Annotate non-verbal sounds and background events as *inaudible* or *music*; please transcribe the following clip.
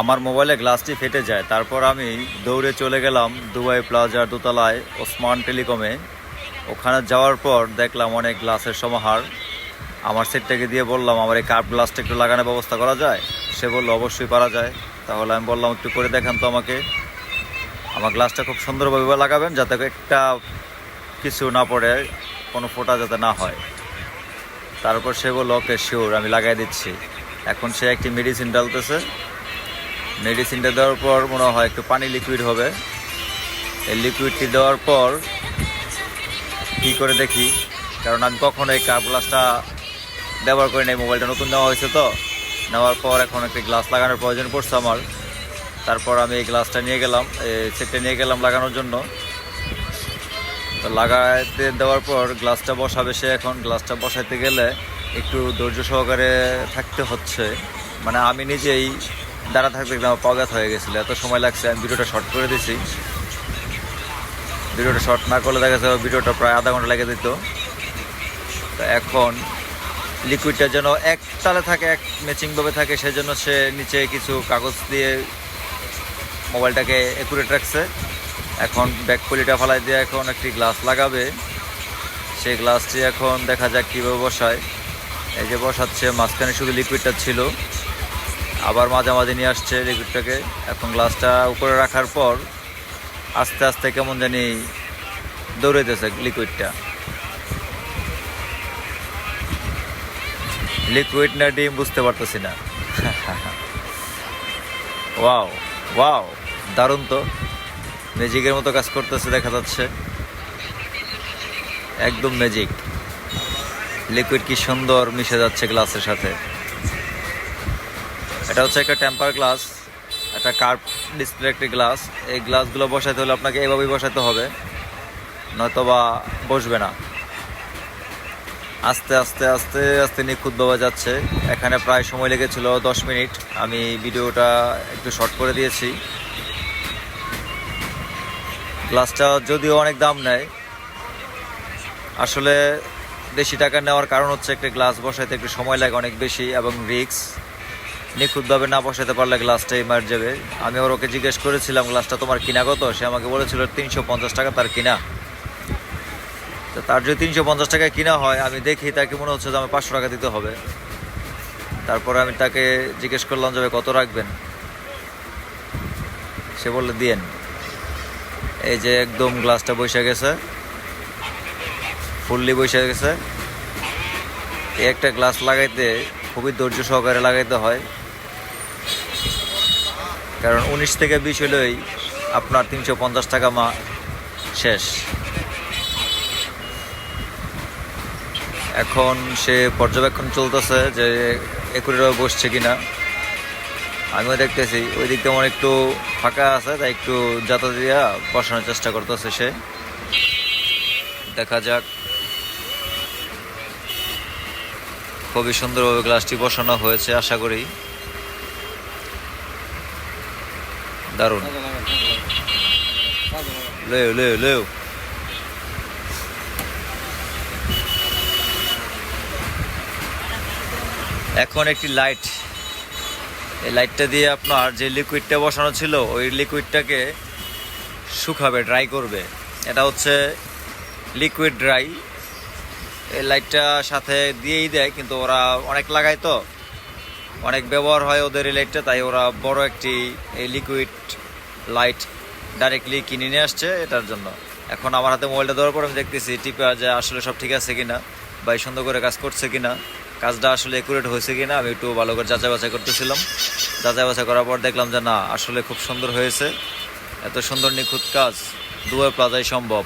আমার মোবাইলে গ্লাসটি ফেটে যায়। তারপর আমি দৌড়ে চলে গেলাম দুবাই প্লাজার দোতলায় ওসমান টেলিকমে। ওখানে যাওয়ার পর দেখলাম অনেক গ্লাসের সমাহার। আমার সেটটাকে দিয়ে বললাম, আমার এই কার্ভ গ্লাসটা একটু লাগানোর ব্যবস্থা করা যায়? সে বলল, অবশ্যই পারা যায়। তাহলে আমি বললাম, একটু করে দেখান তো আমাকে। আমার গ্লাসটা খুব সুন্দরভাবে লাগাবেন যাতে একটা কিছু না পড়ে, কোনো ফোটা যাতে না হয়। তারপর সে বলল, ওকে, শিওর, আমি লাগাই দিচ্ছি। এখন সে একটি মেডিসিন ডালতেছে। মেডিসিনটা দেওয়ার পর মনে হয় একটু পানি লিকুইড হবে। এই লিকুইডটি দেওয়ার পর কী করে দেখি? কারণ আমি কখনো এই কাপ গ্লাসটা ব্যবহার করি নাই, মোবাইলটা নতুন নেওয়া হয়েছে তো। নেওয়ার পর এখন একটি গ্লাস লাগানোর প্রয়োজন পড়ছে আমার। তারপর আমি এই গ্লাসটা নিয়ে গেলাম, এই সেটটা নিয়ে গেলাম লাগানোর জন্য। তো লাগাইতে দেওয়ার পর গ্লাসটা বসাবে সে এখন। গ্লাসটা বসাইতে গেলে একটু ধৈর্য সহকারে থাকতে হচ্ছে। মানে আমি নিজেই দাঁড়া থাকতে আমার পাওয়াত হয়ে গেছিল। এত সময় লাগছে, আমি ভিডিওটা শর্ট করে দিছি। ভিডিওটা শর্ট না করলে দেখা যাচ্ছে ভিডিওটা প্রায় আধা ঘণ্টা লেগে দিত তো এখন লিকুইডটা যেন এক তালে থাকে, এক ম্যাচিংভাবে থাকে, সেজন্য সে নিচে কিছু কাগজ দিয়ে মোবাইলটাকে একুরেট রাখছে। এখন ব্যাক পলিটা ফালাই দিয়ে এখন একটি গ্লাস লাগাবে। সেই গ্লাসটি এখন দেখা যাক কীভাবে বসায়। এই যে বসাচ্ছে, মাঝখানে শুধু লিকুইডটা ছিল। আবার মাঝামাঝি নিয়ে আসছে লিকুইডটাকে এখন গ্লাসটা উপরে রাখার পর আস্তে আস্তে কেমন জানি দৌড়াইতেছে লিকুইডটা লিকুইড না ডিম বুঝতে পারতেছি না। *laughs* ওয়াও ওয়াও দারুণ তো। ম্যাজিকের মতো কাজ করতেছে, দেখা যাচ্ছে। একদম ম্যাজিক লিকুইড কি সুন্দর মিশে যাচ্ছে গ্লাসের সাথে। এটা হচ্ছে একটা টেম্পার গ্লাস একটা কার্ভ ডিসপ্লে একটি গ্লাস এই গ্লাসগুলো বসাইতে হলে আপনাকে এভাবেই বসাতে হবে, নয়তোবা বসবে না। আস্তে আস্তে আস্তে আস্তে নিখুঁত নিখুঁতভাবে যাচ্ছে। এখানে প্রায় সময় লেগেছিল দশ মিনিট। আমি ভিডিওটা একটু শর্ট করে দিয়েছি। গ্লাসটা যদিও অনেক দাম নেয়, আসলে বেশি টাকা নেওয়ার কারণ হচ্ছে একটা গ্লাস বসাইতে একটু সময় লাগে অনেক বেশি এবং রিক্স নিখুঁতভাবে না বসাতে পারলে গ্লাসটাই মার যাবে আমি ওর ওকে জিজ্ঞেস করেছিলাম গ্লাসটা তোমার কিনা কত? সে আমাকে বলেছিল, তিনশো পঞ্চাশ টাকা তার কিনা। তো তার যদি তিনশো পঞ্চাশ টাকায় কিনা হয়, আমি দেখি তাকে মনে হচ্ছে যে আমি পাঁচশো টাকা দিতে হবে। তারপরে আমি তাকে জিজ্ঞেস করলাম যে কত রাখবেন? সে বললে, দিয়েন। এই যে একদম গ্লাসটা বসে গেছে, ফুললি বসে গেছে। একটা গ্লাস লাগাইতে খুবই ধৈর্য সহকারে লাগাইতে হয়। কারণ উনিশ থেকে বিশ হলেই আপনার তিনশো পঞ্চাশ টাকা মা শেষ। এখন সে পর্যবেক্ষণ চলতেছে যে একুরেভাবে বসছে কিনা। আমিও দেখতেছি ওই দিক তেমন একটু ফাঁকা আছে, তাই একটু যাতা দিয়া বসানোর চেষ্টা করতেছে সে। দেখা যাক। খুবই সুন্দরভাবে গ্লাসটি বসানো হয়েছে, আশা করি। দারুণ। লেও লেও লেও। এখন একটি লাইট। এই লাইটটা দিয়ে আপনার যে লিকুইডটা বসানো ছিল, ওই লিকুইডটাকে শুকাবে, ড্রাই করবে। এটা হচ্ছে লিকুইড ড্রাই। এই লাইটটা সাথে দিয়েই দেয়, কিন্তু ওরা অনেক লাগায় তো। অনেক ব্যবহার হয় ওদের লাইটটা তাই ওরা বড় একটি এই লিকুইড লাইট ডাইরেক্টলি কিনে নিয়ে আসছে এটার জন্য। এখন আমার হাতে মোবাইলটা দেওয়ার পর আমি দেখতেছি, টিপা যে আসলে সব ঠিক আছে কিনা, বা সুন্দর করে কাজ করছে কিনা, কাজটা আসলে একুরেট হয়েছে কিনা, আমি একটু ভালো করে যাচাই বাছাই করতেছিলাম। যাচাই বাছাই করার পর দেখলাম যে না, আসলে খুব সুন্দর হয়েছে। এত সুন্দর নিখুঁত কাজ, দুয়ার প্লাজাই সম্ভব।